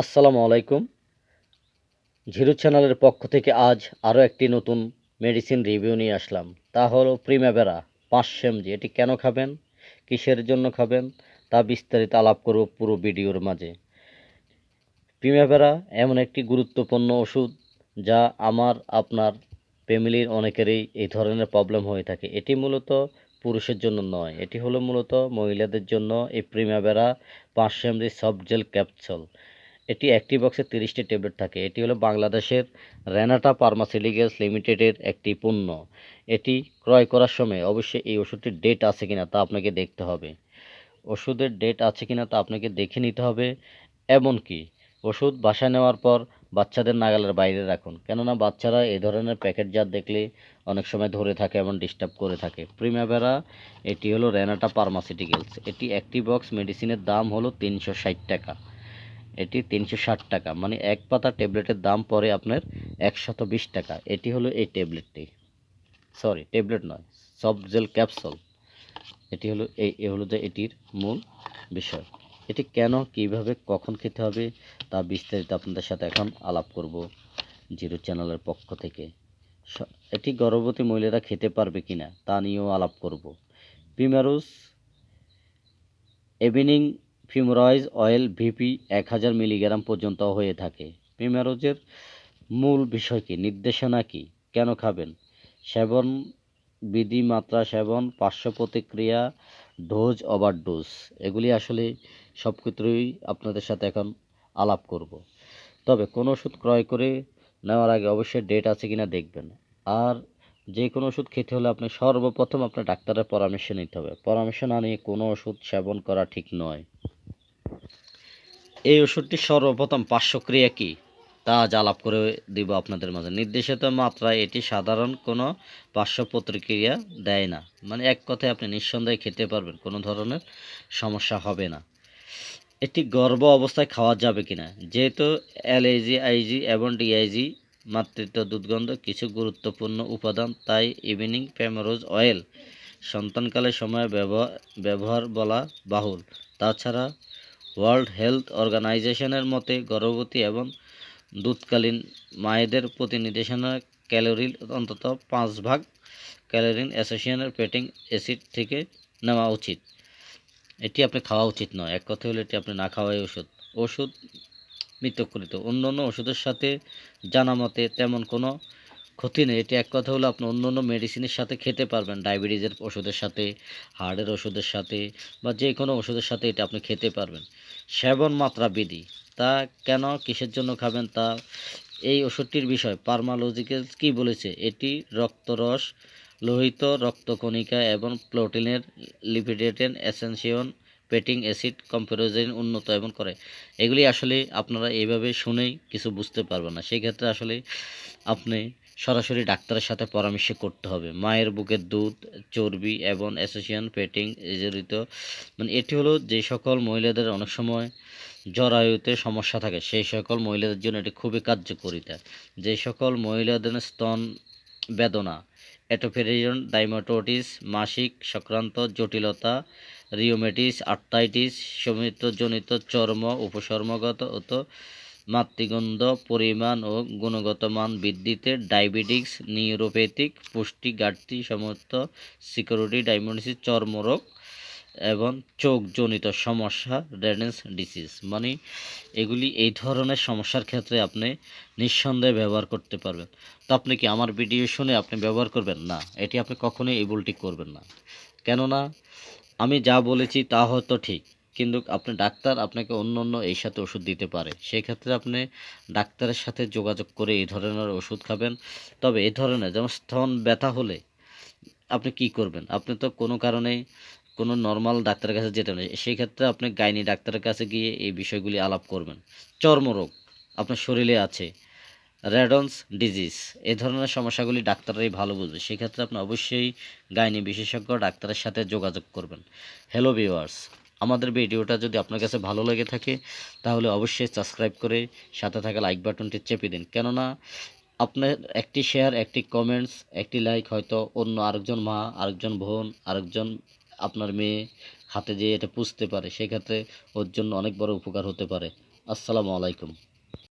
আসসালামু আলাইকুম। ঝিরু চ্যানেলের পক্ষ থেকে আজ আরও একটি নতুন মেডিসিন রিভিউ নিয়ে আসলাম। তা হলো প্রিমাবেরা পাঁচশো এমজি এটি কেন খাবেন? কিসের জন্য খাবেন? তা বিস্তারিত আলাপ করব পুরো ভিডিওর মাঝে। প্রিমাবেরা এমন একটি গুরুত্বপূর্ণ ওষুধ যা আমার, আপনার, ফ্যামিলির অনেকেরই এই ধরনের প্রবলেম হয়ে থাকে। এটি মূলত পুরুষের জন্য নয়। এটি হলো মূলত মহিলাদের জন্য এই প্রিমাবেরা পাঁচশো এমজি সফট জেল ক্যাপসুল। এটি একটি বক্সে তিরিশটি ট্যাবলেট থাকে। এটি হলো বাংলাদেশের রেনাটা ফার্মাসিউটিক্যালস লিমিটেডের একটি পণ্য। এটি ক্রয় করার সময় অবশ্যই এই ওষুধটির ডেট আছে কিনা তা আপনাকে দেখতে হবে। ওষুধের ডেট আছে কিনা তা আপনাকে দেখে নিতে হবে। এমনকি ওষুধ বাসায় নেওয়ার পর বাচ্চাদের নাগালের বাইরে রাখুন। কেননা বাচ্চারা এই ধরনের প্যাকেট জাত দেখলে অনেক সময় ধরে থাকে এবং ডিস্টার্ব করে থাকে। প্রিমাভেরা এটি হলো রেনাটা ফার্মাসিউটিক্যালস এটি একটি বক্স মেডিসিনের দাম হলো তিনশো ষাট টাকা। এটি তিনশো ষাট টাকা। মানে এক পাতা ট্যাবলেটের দাম পড়ে আপনার একশত টাকা। এটি হলো এই ট্যাবলেটটি। সরি, ট্যাবলেট নয়, সফট জেল ক্যাপসুল। এটি হলো এই হলো যে এটির মূল বিষয়। এটি কেন, কীভাবে, কখন খেতে হবে, তা বিস্তারিত আপনাদের সাথে এখন আলাপ করব জিরো চ্যানেলের পক্ষ থেকে। এটি গর্ভবতী মহিলারা খেতে পারবে কিনা, তা নিয়েও আলাপ করব। প্রিমারুস এভিনিং ফিমরয়েজ অয়েল ভিপি এক হাজার মিলিগ্রাম পর্যন্ত হয়ে থাকে। প্রিমারোজের মূল বিষয় কী? নির্দেশনা কি? কেন খাবেন? সেবন বিধি মাত্রা সেবন, পার্শ্ব প্রতিক্রিয়া, ডোজ ওভার ডোজ, এগুলি আসলে সব ক্ষেত্রেই আপনাদের সাথে এখন আলাপ করব। তবে কোনো ওষুধ ক্রয় করে নেওয়ার আগে অবশ্যই ডেট আছে কিনা দেখবেন। আর যে কোনো ওষুধ খেতে হলে আপনি সর্বপ্রথম আপনার ডাক্তারের পরামর্শ নিতে হবে। পরামর্শ না নিয়ে কোনো ওষুধ সেবন করা ঠিক নয়। এই ওষুধটি সর্বপ্রথম পার্শ্বক্রিয়া কী? তা আলাপ করে দিব আপনাদের মাঝে। নির্দেশিত মাত্রায় এটি সাধারণ কোনো পার্শ্ব প্রতিক্রিয়া দেয় না। মানে এক কথায় আপনি নিঃসন্দেহে খেতে পারবেন, কোনো ধরনের সমস্যা হবে না। এটি গর্ভ অবস্থায় খাওয়া যাবে কিনা? যেহেতু এলআইজি আইজি এবং ডিআইজি মাতৃত্ব দুধগন্ধ কিছু গুরুত্বপূর্ণ উপাদান, তাই ইভিনিং প্যামরোজ অয়েল সন্তানকালের সময় ব্যবহার ব্যবহার বলা বাহুল। তাছাড়া ওয়ার্ল্ড হেলথ অর্গানাইজেশনের মতে গর্ভবতী এবং দুধকালীন মায়েদের প্রতি নির্দেশনা ক্যালোরির অন্তত পাঁচ ভাগ ক্যালোরিন অ্যাসোসিয়েশনের পেটিং অ্যাসিড থেকে নেওয়া উচিত। এটি আপনি খাওয়া উচিত নয়। এক কথা হলে এটি আপনি না খাওয়াই ওষুধ। ওষুধ মৃতকৃত অন্য অন্য ওষুধের সাথে জানা মতে তেমন কোনো ক্ষতি নেই। এটি এক কথা হলো আপনি অন্য অন্য মেডিসিনের সাথে খেতে পারবেন। ডায়াবেটিসের ওষুধের সাথে হার্টের ওষুধের সাথে বা যে কোনো ওষুধের সাথে এটা আপনি খেতে পারবেন। সেবন মাত্রা বিধি তা কেন কিসের জন্য খাবেন? তা এই ওষুধটির বিষয়। পার্মালজিক্যাল কি বলেছে? এটি রক্তরস, লোহিত রক্তকণিকা এবং প্রোটিনের লিপিডেটেন অ্যাসেন্সিয়ন পেটিং অ্যাসিড কম্পারিজন উন্নত এবং করে। এগুলি আসলে আপনারা এইভাবে শুনেই কিছু বুঝতে পারবেন না। সেই ক্ষেত্রে আসলে আপনি সরাসরি ডাক্তারের সাথে পরামর্শ করতে হবে। মায়ের বুকের দুধ, চর্বি এবং অ্যাসোসিয়েশন পেটিং জড়িত। মানে এটি হলো যে সকল মহিলাদের অনেক সময় জরায়ুতে সমস্যা থাকে, সেই সকল মহিলাদের জন্য এটি খুবই কার্যকরিতা যে সকল মহিলাদের স্তন বেদনা অ্যাটোফেরিজন, ডাইমাটোটিস, মাসিক সংক্রান্ত জটিলতা রিওমেটিস আর্থাইটিস, সমিত্রজনিত চর্ম উপসর্মগত মাতৃগন্ধ পরিমাণ ও গুণগত মান বৃদ্ধিতে ডায়াবেটিক্স, নিউরোপ্যাথিক, পুষ্টি ঘাটতি সমস্ত সিকিউরিটি ডায়াবেটিস চর্মরোগ এবং চোখজনিত সমস্যা, রেডেন্স ডিসিজ মানে এগুলি এই ধরনের সমস্যার ক্ষেত্রে আপনি নিঃসন্দেহে ব্যবহার করতে পারবেন। তো আপনি কি আমার ভিডিও শুনে আপনি ব্যবহার করবেন? না, এটি আপনি কখনোই এই ভুলটি করবেন না। কেননা, আমি যা বলেছি তা হয়তো ঠিক, কিন্তু আপনি ডাক্তার আপনাকে অন্য অন্য এই সাথে ওষুধ দিতে পারে। সেই ক্ষেত্রে আপনি ডাক্তারের সাথে যোগাযোগ করে এই ধরনের ওষুধ খাবেন। তবে এই ধরনের যেমন স্তন ব্যথা হলে আপনি কি করবেন? আপনি তো কোনো কারণেই কোনো নর্মাল ডাক্তারের কাছে যেতে নেই সেই ক্ষেত্রে আপনি গাইনি ডাক্তারের কাছে গিয়ে এই বিষয়গুলি আলাপ করবেন। চর্মরোগ আপনার শরীরে আছে র্যাডন্স ডিজিজ এ ধরনের সমস্যাগুলি ডাক্তাররাই ভালো বুঝবে। সেক্ষেত্রে আপনি অবশ্যই গাইনি বিশেষজ্ঞ ডাক্তারের সাথে যোগাযোগ করবেন। হ্যালো ভিউয়ার্স আমাদের ভিডিওটা যদি আপনার কাছে ভালো লেগে থাকে, তাহলে অবশ্যই সাবস্ক্রাইব করে সাথে থাকা লাইক বাটনটি চেপে দিন। কেননা, আপনার একটি শেয়ার একটি কমেন্টস একটি লাইক হয়তো অন্য আরেকজন মা, আরেকজন বোন, আরেকজন আপনার মেয়ে হাতে যেয়ে এটা পুষতে পারে, সেক্ষেত্রে ওর জন্য অনেক বড় উপকার হতে পারে। আসসালামু আলাইকুম।